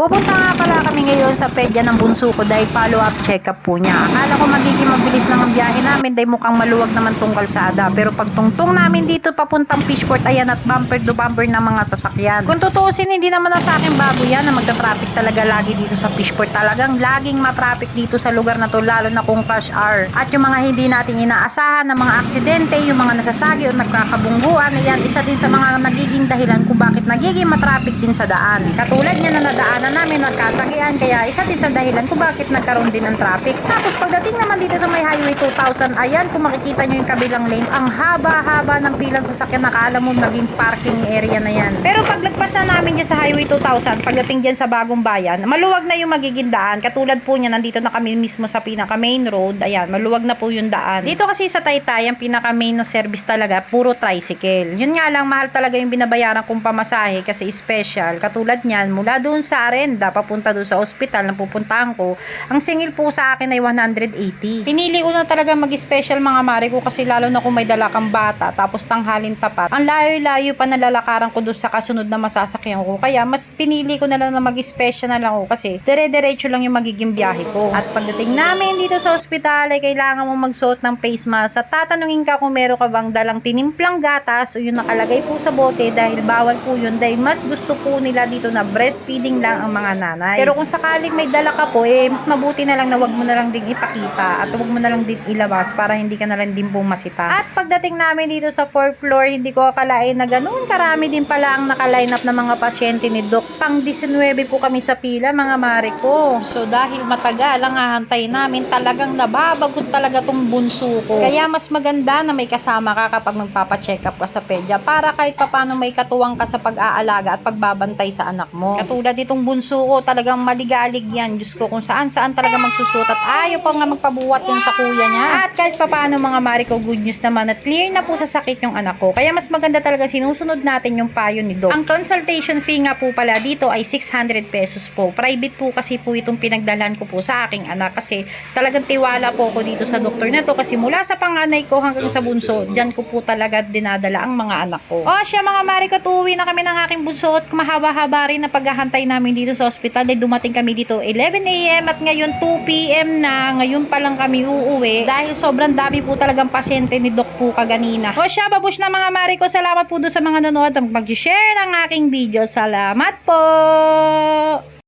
Pupunta nga pala kami ngayon sa pedya ng bunso ko dahil follow-up check-up po niya. Akala ko magiging mabilis lang ang biyahe namin dahil mukhang maluwag naman tong kalsada. Pero pag tungtong namin dito papuntang Fishport, ayan at bumper to bumper ng mga sasakyan. Kung tutuusin, hindi naman na sa akin bago yan na magta-traffic talaga lagi dito sa Fishport. Talagang laging matraffic dito sa lugar na to lalo na kung crush hour. At yung mga hindi natin inaasahan na mga aksidente, yung mga nasasagi o nagkakabungguan, ayan, isa din sa mga nagiging dahilan kung bakit nagiging matraffic din sa daan. Katulad niya na nadaanan namin, nagkasagian, kaya isa din sa dahilan kung bakit nagkaroon din ng traffic. Tapos pagdating naman dito sa may Highway 2000, ayan, kung makikita nyo yung kabilang lane, ang haba-haba ng pilang sasakyan, nakala mo naging parking area na yan. Pero paglagpas na namin dyan sa Highway 2000, pagdating dyan sa Bagong Bayan, maluwag na yung magiging daan. Katulad po niya, nandito na kami mismo sa pinaka main road, ayan, maluwag na po yung daan. Dito kasi sa Taytay, ang pinaka main na service talaga, puro tricycle. Yun nga lang, mahal talaga yung binabayaran kong pamasahe kasi special. Katulad niyan, mula doon sa Arenda, papunta doon sa ospital na pupuntahan ko, ang singil po sa akin ay 180. Pinili ko na talaga mag-special mga mare ko kasi lalo na kung may dala kang bata, tapos tanghalin tapat. Ang layo-layo pa nalalakaran ko doon sa kasunod na masasakyan ko. Kaya mas pinili ko na lang na mag-special na lang ako kasi dire-diretso lang yung magiging biyahe ko. At pagdating namin dito sa ospital ay kailangan mo magsuot ng face mask at tatanungin ka kung meron ka bang dalang tinimplang gatas o yung nakalagay po sa bote dahil bawal po yun dahil mas gusto po nila dito na breastfeeding lang ang mga nanay. Pero kung sakaling may dala ka po eh mas mabuti na lang na wag mo na lang din ipakita at wag mo na lang din ilabas para hindi ka na lang din pumasita. At pagdating namin dito sa 4th floor hindi ko akalain na ganoon karami din pala ang nakaline up ng mga pasyente ni Doc. Pang 19 po kami sa pila mga mare ko. So dahil matagal ang hahantay namin talagang nababagot talaga tong bunso ko. Kaya mas maganda na may kasama ka kapag magpapa-check up ka sa pedya para kahit papano may katuwang ka sa pag-aalaga at pagbabantay sa anak mo. Katulad itong bunso ko talagang maligalig yan. Diyos ko kung saan saan talaga magsusot at ayaw pa nga magpabuwat yan sa kuya niya. At kahit papano mga mare ko good news naman at clear na po sa sakit yung anak ko. Kaya mas maganda talaga sinusunod natin yung payo ni Doc. Ang consultation fee nga po pala dito ay 600 pesos po. Private po kasi po itong pinagdalhan ko po sa aking anak kasi talagang tiwala po ako dito sa doktor na to kasi mula sa panganay ko hanggang sa bunso, dyan ko po talaga dinadala ang mga anak ko. O siya mga mare ko, tuwi na kami ng aking bunso at mahaba-haba rin na paghahantay namin dito sa ospital dahil dumating kami dito 11 a.m. at ngayon 2 p.m. na. Ngayon pa lang kami uuwi dahil sobrang dami po talagang pasyente ni Doc po kaganina. O siya, babush na mga mare ko. Salamat po doon sa mga nanonood at mag-share ng aking video. Salamat po!